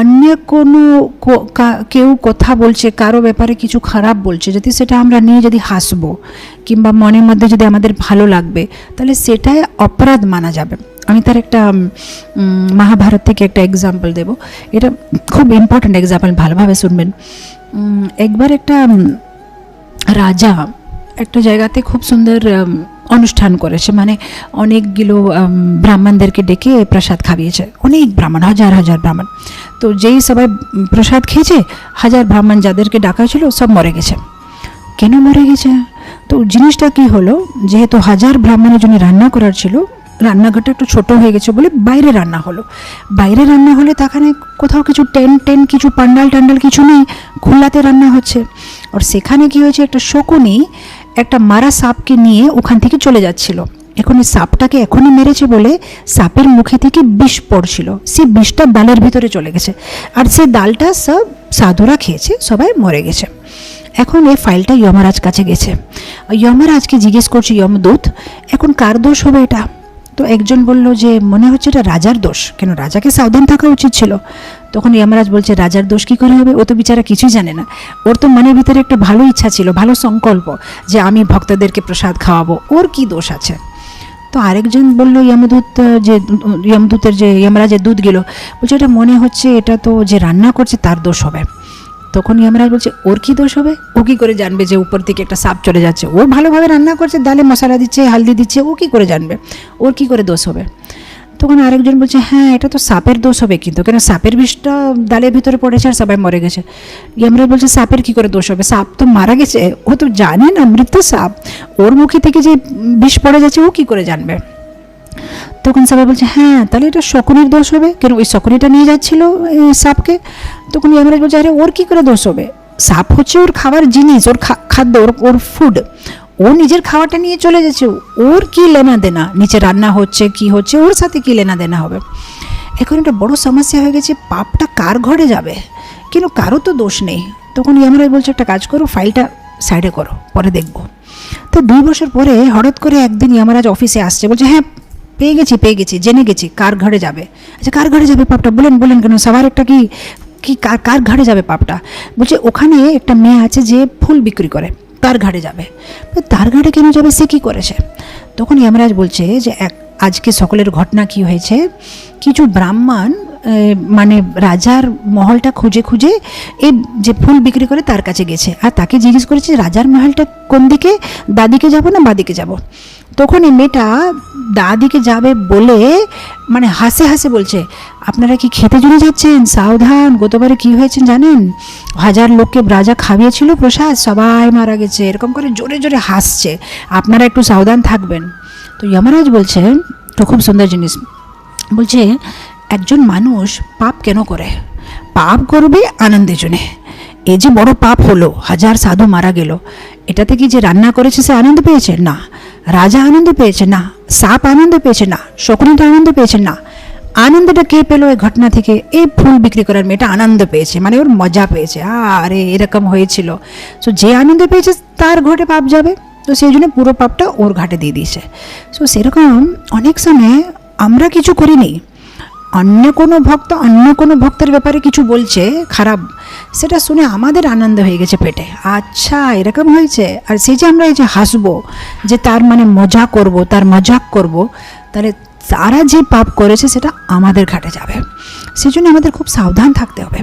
অন্য কোনো কেউ কথা বলছে, কারও ব্যাপারে কিছু খারাপ বলছে, যদি সেটা আমরা নিয়ে যদি হাসবো, কিংবা মনের মধ্যে যদি আমাদের ভালো লাগবে, তাহলে সেটাই অপরাধ মানা যাবে। আমি তার একটা মহাভারত থেকে একটা এক্সাম্পল দেব। এটা খুব ইম্পর্ট্যান্ট এক্সাম্পল ভালোভাবে শুনবেন। একবার একটা রাজা একটা জায়গাতে খুব সুন্দর অনুষ্ঠান করেছে। মানে অনেকগুলো ব্রাহ্মণদেরকে ডেকে প্রসাদ খাইয়েছে। অনেক ব্রাহ্মণ, হাজার হাজার ব্রাহ্মণ। তো যেই সবাই প্রসাদ খেয়েছে, হাজার ব্রাহ্মণ যাদেরকে ডাকা ছিল সব মরে গেছে। কেন মরে গেছে? তো জিনিসটা কি হলো, যেহেতু হাজার ব্রাহ্মণের জন্য রান্না করার ছিল, রান্নাঘরটা একটু ছোট হয়ে গেছে বলে বাইরে রান্না হলো। বাইরে রান্না হলে তাখানে কোথাও কিছু টেন্ট টেন্ট কিছু পান্ডাল টান্ডাল কিছু নেই খোলাতে রান্না হচ্ছে। আর সেখানে কি হয়েছে, একটা শকুনি একটা মারা সাপকে নিয়ে ওখান থেকে চলে যাচ্ছিল। এখন এই সাপটাকে এখনই মেরেছে বলে সাপের মুখে থেকে বিষ পড়ছিল। সে বিষটা ডালের ভিতরে চলে গেছে। আর সে ডালটা সব সাধুরা খেয়েছে, সবাই মরে গেছে। এখন এই ফাইলটা যমরাজ কাছে গেছে। যমরাজকে জিজ্ঞেস করছে যমদূত এখন কার দোষ হবে এটা? তো একজন বলল যে, মনে হচ্ছে এটা রাজার দোষ। কেন রাজাকে সাবধান থাকা উচিত ছিল। তখন যমরাজ বলছে রাজার দোষ কী করে হবে? ও তো বিচারা কিছুই জানে না। ওর তো মনের ভিতরে একটা ভালো ইচ্ছা ছিল ভালো সংকল্প যে আমি ভক্তদেরকে প্রসাদ খাওয়াবো। ওর কি দোষ আছে? তো আরেকজন বলল যমদূত আহ, যে উম, যমদূতের যে যমরাজের দুধ গেল। বলছে এটা মনে হচ্ছে এটা তো যে রান্না করছে তার দোষ হবে। তখন যমরাজ বলছে ওর কি দোষ হবে? ও কী করে জানবে যে উপর থেকে একটা সাপ চলে যাচ্ছে? ও ভালোভাবে রান্না করছে ডালে মশলা দিচ্ছে হালদি দিচ্ছে ও কী করে জানবে? ওর কী করে দোষ হবে? তখন আরেকজন বলছে হ্যাঁ এটা তো সাপের দোষ হবে কিন্তু। কেন সাপের বিষটা ডালের ভিতরে পড়েছে আর সবাই মরে গেছে? যমরাজ বলছে, সাপের কি করে দোষ হবে? সাপ তো মারা গেছে। ও তো জানে না, মৃত সাপ। ওর মুখে থেকে যে বিষ পড়ে যাচ্ছে, ও কি করে জানবে? তখন সবাই বলছে হ্যাঁ তাহলে এটা শকুনির দোষ হবে। কেন ওই শকুনিটা নিয়ে যাচ্ছিল সাপকে? তখন যমরাজ বলছে, আরে, ওর কি করে দোষ হবে? সাপ হচ্ছে ওর খাবার জিনিস, ওর খাদ্য, ওর ওর ফুড ও নিজের খাওয়াটা নিয়ে চলে যাচ্ছে ওর কি লেনা দেনা? নিচে রান্না হচ্ছে, কি হচ্ছে, ওর সাথে কি লেনা দেনা হবে? এখন একটা বড় সমস্যা হয়ে গেছে, পাপটা কার ঘরে যাবে? কিন্তু কারও তো দোষ নেই। তখন যমরাজ বলছে, একটা কাজ করো, ফাইলটা সাইডে করো, পরে দেখব। তো দুই বছর পরে হঠাৎ করে একদিন যমরাজ অফিসে আসছে, বলছে হ্যাঁ পেয়ে গেছি পেয়ে গেছি, জেনে গেছি, কার ঘরে যাবে? আচ্ছা কার ঘরে যাবে পাপটা? বলেন বলেন কেন? সবার একটা কি কি, কার কার ঘরে যাবে পাপটা? বলছে, ওখানে একটা মেয়ে আছে যে ফুল বিক্রি করে। তার ঘাটে যাবে। তার ঘাটে কেন যাবে সে কী করেছে? তখন ইয়ামরাজ বলছে যে, এক, আজকে সকলের ঘটনা কি হয়েছে? কিছু ব্রাহ্মণ মানে রাজার মহলটা খুঁজে খুঁজে এই যে ফুল বিক্রি করে তার কাছে গেছে। আর তাকে জিজ্ঞেস করেছে রাজার মহলটা কোন দিকে? দাদিকে যাব না বাদিকে যাব? তখন এই মেয়েটা দাদিকে যাবে বলে মানে হাসে হাসে বলছে, আপনারা কি খেতে জুড়ে যাচ্ছেন? সাবধান। গতবারে কি হয়েছে জানেন? হাজার লোককে রাজা খাইয়েছিল প্রসাদ, সবাই মারা গেছে। এরকম করে জোরে জোরে হাসছে। আপনারা একটু সাবধান থাকবেন। তো যমরাজ বলছেন তো খুব সুন্দর জিনিস। বলছে, একজন মানুষ পাপ কেন করে? পাপ করবে আনন্দের জন্যে এই যে বড় পাপ হলো, হাজার সাধু মারা গেল। এটাতে কি যে রান্না করেছে সে আনন্দ পেয়েছে? না। রাজা আনন্দ পেয়েছে? না। সাপ আনন্দ পেয়েছে না, শকুনিটা আনন্দ পেয়েছে না। আনন্দটা কে পেল এই ঘটনা থেকে? এই ফুল বিক্রি করার মেয়েটা আনন্দ পেয়েছে মানে ওর মজা পেয়েছে। আরে, এরকম হয়েছিল। তো যে আনন্দ পেয়েছে, তার ঘটে পাপ যাবে। তো সেই জন্য পুরো পাপটা ওর ঘাটে দিয়ে দিয়েছে। সো সেরকম অনেক সময় আমরা কিছু করিনি। অন্য কোনো ভক্ত, অন্য কোনো ভক্তের ব্যাপারে কিছু বলছে, খারাপ, সেটা শুনে আমাদের আনন্দ হয়ে গেছে পেটে। আচ্ছা এরকম হয়েছে? আর সেই যে আমরা এই যে হাসবো, যে তার মানে মজা করব, তার মজাক করব, তাহলে তারা যে পাপ করেছে সেটা আমাদের ঘাটে যাবে। সেই জন্য আমাদের খুব সাবধান থাকতে হবে।